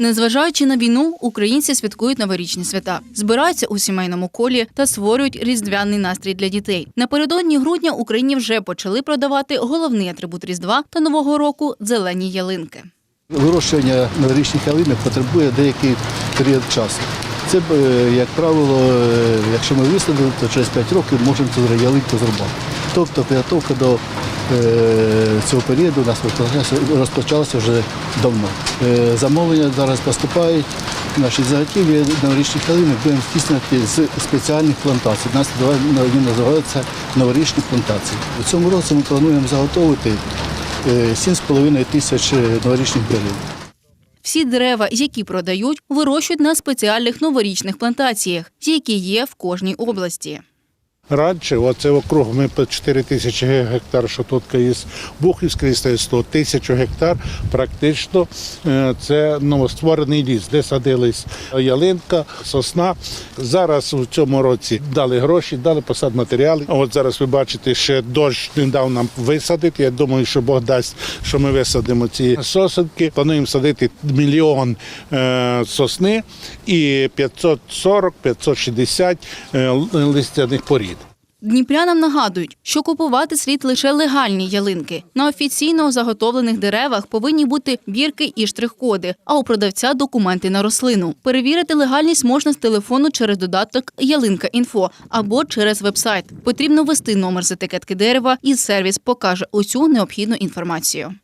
Незважаючи на війну, українці святкують новорічні свята, збираються у сімейному колі та створюють різдвяний настрій для дітей. Напередодні грудня Україні вже почали продавати головний атрибут Різдва та Нового року зелені ялинки. Вирощування новорічних ялинок потребує деякий період часу. Це, е, як правило, е, якщо ми висадили, то через 5 років можемо цю ялинку зрубати. Тобто підготовка до цього періоду у нас розпочалася вже давно. Е, Замовлення зараз поступають. Наші заготівлі новорічних ялинок будемо здійснювати з спеціальних плантацій. Нас вони називаються новорічні плантації. У цьому році ми плануємо заготовити е, 7,5 тисяч е, новорічних ялинок. Всі дерева, які продають, вирощують на спеціальних новорічних плантаціях, які є в кожній області. Раніше, оце округ ми по 4 тисячі гектар, що тут є Бухівський стоїть 100 тисяч гектар, практично е, це новостворений ліс, де садились ялинка, сосна. Зараз у цьому році дали гроші, дали посадматеріали. А От зараз ви бачите, ще дощ не дав нам висадити. Я думаю, що Бог дасть, що ми висадимо ці сосенки. Плануємо садити мільйон е, сосни і 540-560 е, листяних порід. Дніпрянам нагадують, що купувати слід лише легальні ялинки. На офіційно заготовлених деревах повинні бути бірки і штрих-коди, а у продавця документи на рослину. Перевірити легальність можна з телефону через додаток Ялинка.Інфо або через вебсайт. Потрібно ввести номер з етикетки дерева, і сервіс покаже усю необхідну інформацію.